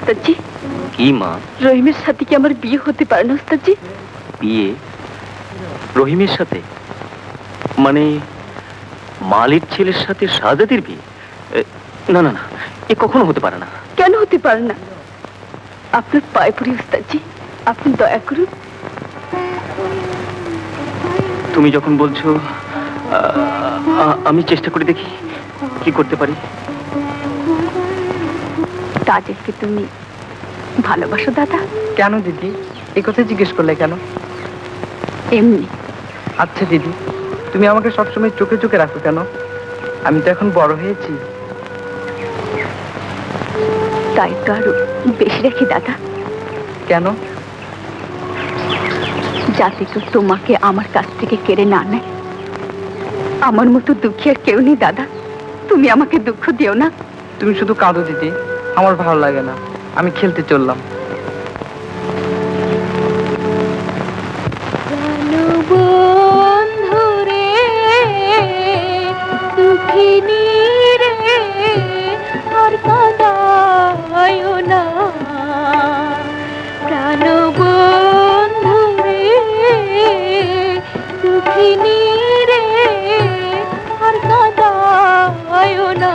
ওস্তাদজি। কি মা? রহিমের সাথে কি আমার বিয়ে হতে পারে না ওস্তাদজি? বিয়ে? রহিমের সাথে? মানে মালির ছেলের সাথে শাহজাদির বিয়ে? না না না এ কখনো হতে পারে না। কেন হতে পারে না? আপনার পায়ে পড়ি ওস্তাদজি। আপনি দয়া করুন। তুমি যখন বলছো আমি চেষ্টা করে দেখি কি করতে পারি। তাজেলকে তুমি ভালোবাসো দাদা? কেন দিদি? এই কথা জিজ্ঞেস করলে কেন? এমনি। আচ্ছা দিদি তুমি আমাকে সবসময় চোখে চোখে রাখো কেন? আমি তো এখন বড় হয়েছি। তাই তো আরও বেশি রাখি দাদা। কেন? যাতে তো তোমাকে আমার কাছ থেকে কেড়ে না নেয়। আমার মতো দুঃখী আর কেউ নেই দাদা। তুমি আমাকে দুঃখ দিও না। তুমি শুধু কাঁদো দিদি। আমার ভালো লাগে না। আমি খেলতে চললাম। রে আর কাদায় না।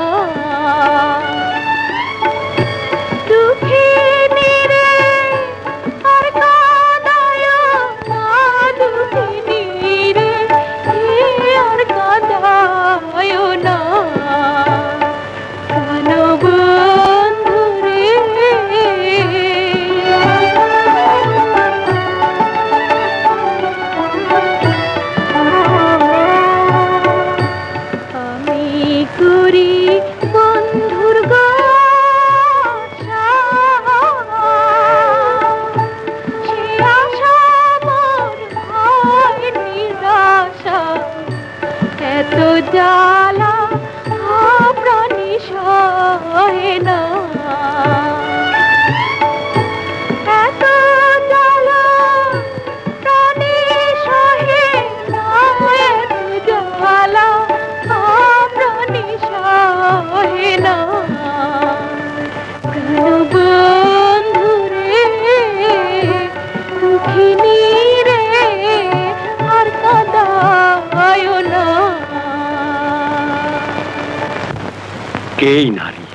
এই নারী।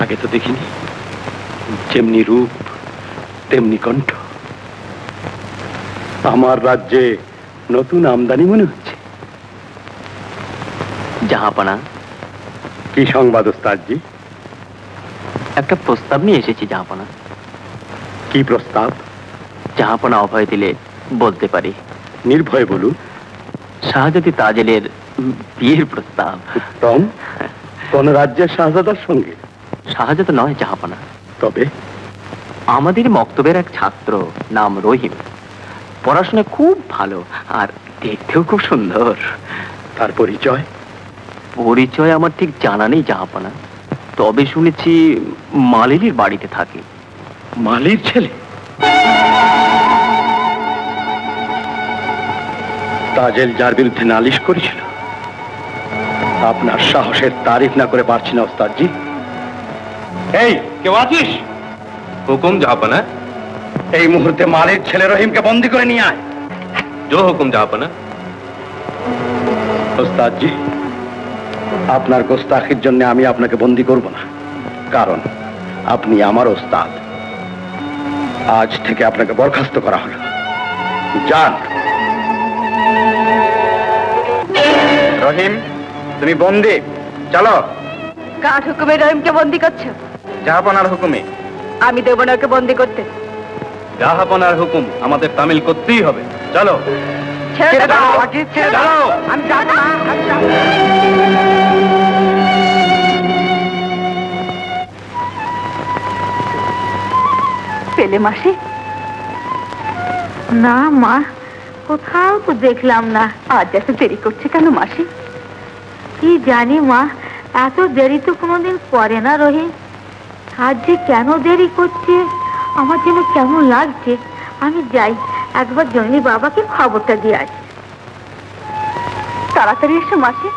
আগে তো দেখিনি। যেমনি রূপ তেমনি কণ্ঠ। আমার রাজ্যে নতুন আমদানি মনে হচ্ছে। জাহাপানা। কি সংবাদ ওস্তাদজি? একটা প্রস্তাব নিয়ে এসেছি জাহাপানা। কি প্রস্তাব? জাহাপানা অভয় দিলে বলতে পারি। নির্ভয় বলুন। শাহজাদি তাজেলের বিয়ের প্রস্তাব। উত্তম। কোন রাজ্যের শাহজাদার সঙ্গে? শাহজাদা নয় জাহাপানা। তবে? আমাদের মক্তবের এক ছাত্র নাম রহিম। পড়াশোনা খুব ভালো আর দেখতেও খুব সুন্দর। তার পরিচয়? পরিচয় আমার ঠিক জানা নেই জাহাপানা। তবে শুনেছি মালিনীর বাড়িতে থাকে। মালির ছেলে? তাজেল যার বিরুদ্ধে নালিশ করেছিল। আপনার সাহসের তারিফ না করে পারছি না ওস্তাদজি। এই কেউ আছিস? হুকুম জাহাপানা। এই মুহূর্তে মালির ছেলে রহিমকে বন্দি করে নিয়ে আয়। জো হুকুম জাহাপানা। ওস্তাদজি আপনার গোস্তাখির জন্য আমি আপনাকে বন্দি করব না। কারণ আপনি আমার ওস্তাদ। আজ থেকে আপনাকে বরখাস্ত করা হলো। যান। রহিম তুমি বন্দি। চলো। কাঠ হুকুমে রহিমকে বন্দি করছ? জাহাপনার হুকুমে। আমি দেবো না ওকে বন্দি করতে। জাহাপনার হুকুম আমাদের তামিল করতেই হবে। চলো। ছেড়ে দাও ছেড়ে দাও। আমি যাব না আমি যাব না। পেলে মাসি? না মা কোথাও তো দেখলাম না। আজ এত দেরি করছে কেন মাসি? কি জানি, মা। এত দেরি তো কোনোদিন করে না রহিম আজ যে কেন দেরি করছে, আমার যেন কেমন লাগছে। আমি যাই, একবার জনি বাবাকে খবরটা দিয়ে আসি। তাড়াতাড়ি এসো, মাসি।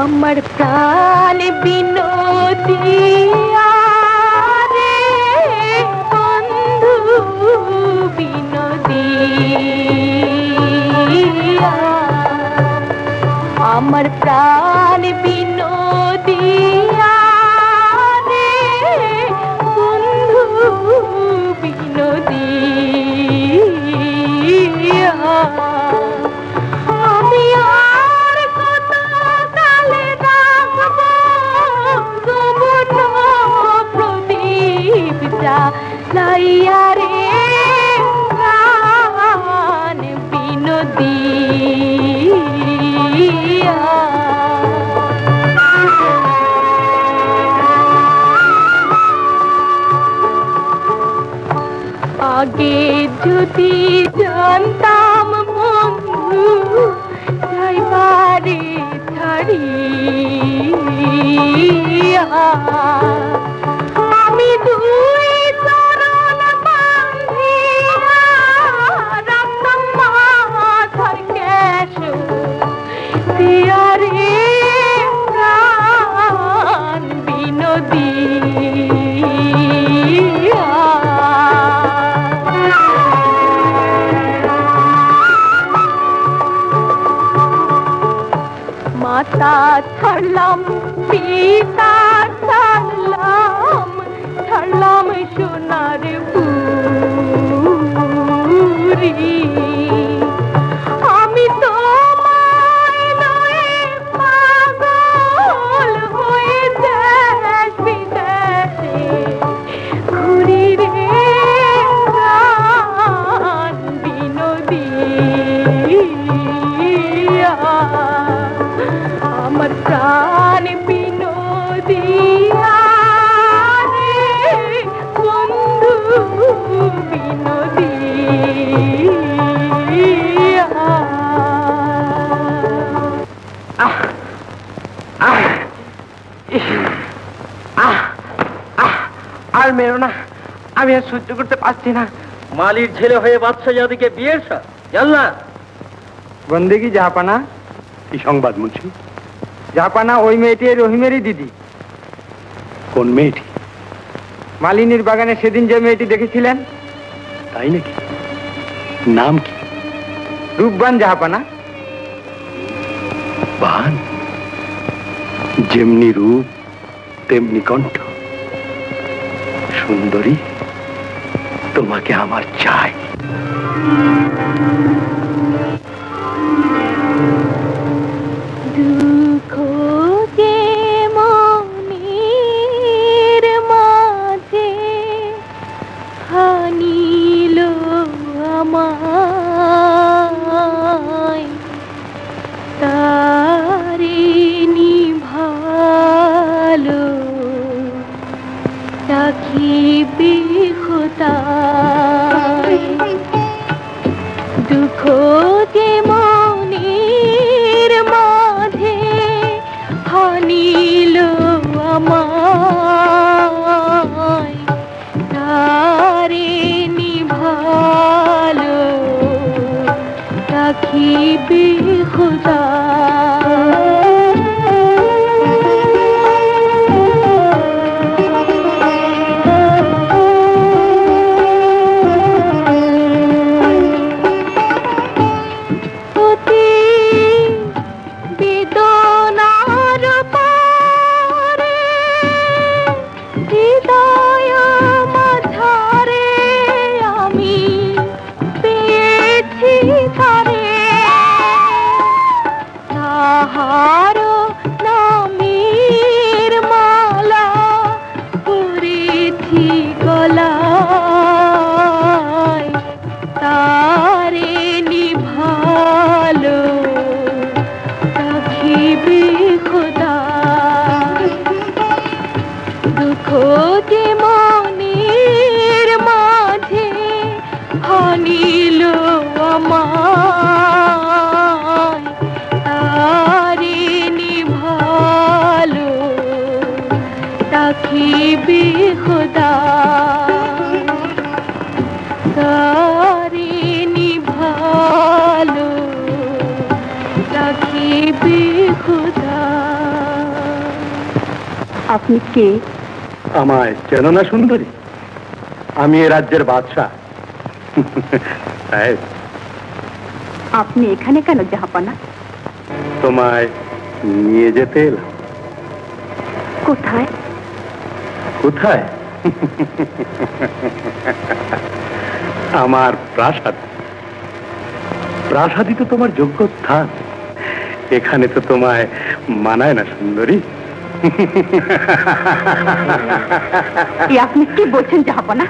আমার প্রাণ বিনোদিয়া বিনোদিয়া আমার প্রাণ ছাড়িয়া আমি ছাড়লাম পিতা ছাড়লাম ছাড়লাম সোনার পুরি মেরো না। আমি আর সহ্য করতে পারছি না। মালির ছেলে হয়ে বাদশাহ জাদিকে বিয়ের সাথ জানলা। বন্দেগি জাহাপানা কি সংবাদ মুন্সি? জাহাপানা ওই মেয়েটি রহিমেরই দিদি। কোন মেয়েটি? মালিনীর বাগানে সেদিন যে মেয়েটি দেখেছিলেন? তাই নাকি? নাম কি? রূপবান জাহাপানা। বান যেমনি রূপ তেমনি কণ্ঠ। সুন্দরী তোমাকে আমার চাই। রাখিবে খোদা অতি তাহার রাখিবে খোদা তারে নিভালো রাখিবে খোদা আপনি কে? আমায় চেন না সুন্দরী? আমি এ রাজ্যের বাদশাহ। সাহেব, আপনি এখানে কেন জাহাপানা? তোমায় নিয়ে যেতে এলাম। কোথায়? কোথায়? আমার প্রাসাদ। প্রাসাদই তো তোমার যোগ্য স্থান এখানে তো তোমায় মানায় না সুন্দরী। আপনি কি বলছেন জাহাপানা?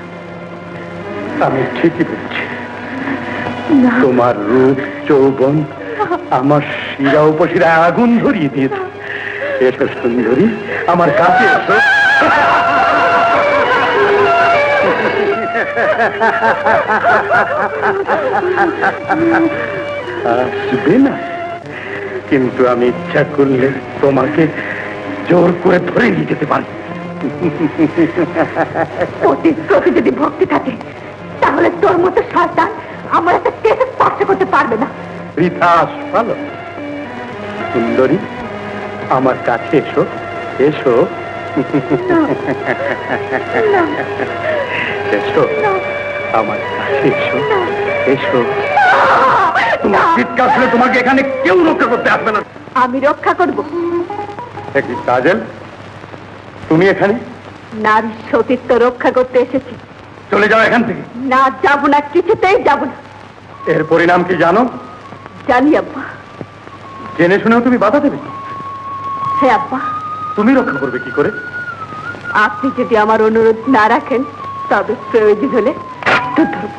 আমি ঠিকই বলছি। তোমার রূপ যৌবন আমার শিরা উপশিরা আগুন ধরিয়ে দিয়েছে। এসো সুন্দরী আমার কাছে এসো। আসবে না। কিন্তু আমি ইচ্ছা করলে তোমাকে জোর করে ধরে নিয়ে যেতে পারি। অতীত প্রতি যদি ভক্তি থাকে তাহলে তোর মতো শয়তান আমার একটা কেসে স্পর্শ করতে পারবে না। বৃথা ভালো সুন্দরী আমার কাছে এসো। এসো। এসো। আমার কাছে এসো। এসো। তোমার চিৎকার শুনে তোমাকে এখানে কেউ রক্ষা করতে আসবে না। আমি রক্ষা করব। কাজল তুমি এখানে? নারী সতীত্ব রক্ষা করতে এসেছি। চলে যাও এখান থেকে। না যাব না কিছুতেই যাব না। এর পরিণাম কি জানো? জানি আব্বা। জেনে শুনেও তুমি বাধা দেবে? হ্যাঁ আব্বা। তুমি রক্ষা করবে কি করে? আপনি যদি আমার অনুরোধ না রাখেন তবে প্রয়োজন হলে অস্ত্র ধরব।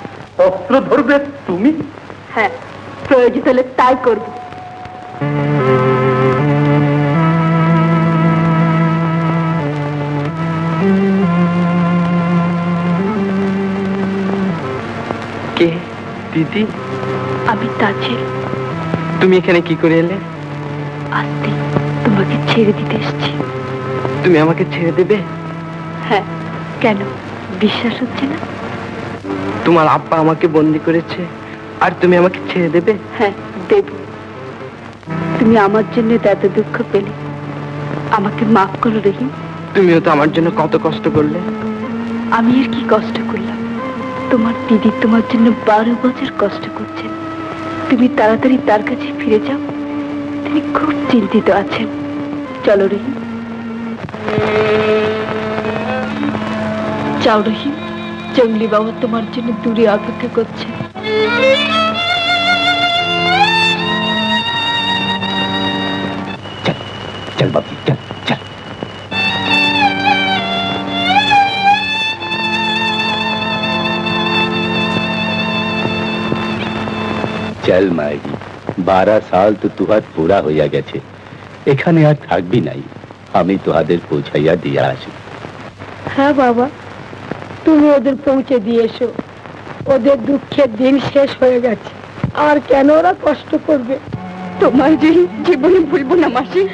অস্ত্র ধরবে তুমি? হ্যাঁ প্রয়োজন হলে তাই করব। কে? দিদি? আমি তাজেল তুমি এখানে কি করে এলে? আস্তে তোমাকে ছেড়ে দিতে এসেছি। তুমি আমাকে ছেড়ে দেবে? হ্যাঁ কেন? বিশ্বাস হচ্ছে না? তোমার আব্বা আমাকে বন্দি করেছে আর তুমি আমাকে ছেড়ে দেবে? হ্যাঁ দেব। তুমি আমার জন্য এত দুঃখ পেলে। আমাকে মাফ করো রহিম। তুমিও তো আমার জন্য কত কষ্ট করলে। আমি আর কি কষ্ট করলাম? তোমার দিদি তোমার জন্য বারো বছর কষ্ট করছেন। তুমি তাড়াতাড়ি তার কাছে ফিরে যাও। তিনি খুব চিন্তিত আছেন। চলো রহিম। যাও রহিম জঙ্গলি বাবা তোমার জন্য দূরে অপেক্ষা করছে। চল বাবু চল চল। চল মায়েরি বারা সাল তো তুহার পুরা হইয়া গেছে। এখানে আর থাকবি নাই আমি তোহাদের পৌঁছাইয়া দিয়া আসি। হ্যাঁ বাবা ওদের পৌঁছে দিয়ে এসো। ওদের দুঃখের দিন শেষ হয়ে গেছে। আর কেন ওরা কষ্ট করবে? তোমার যে জীবনে ভুলবো না, মাসি।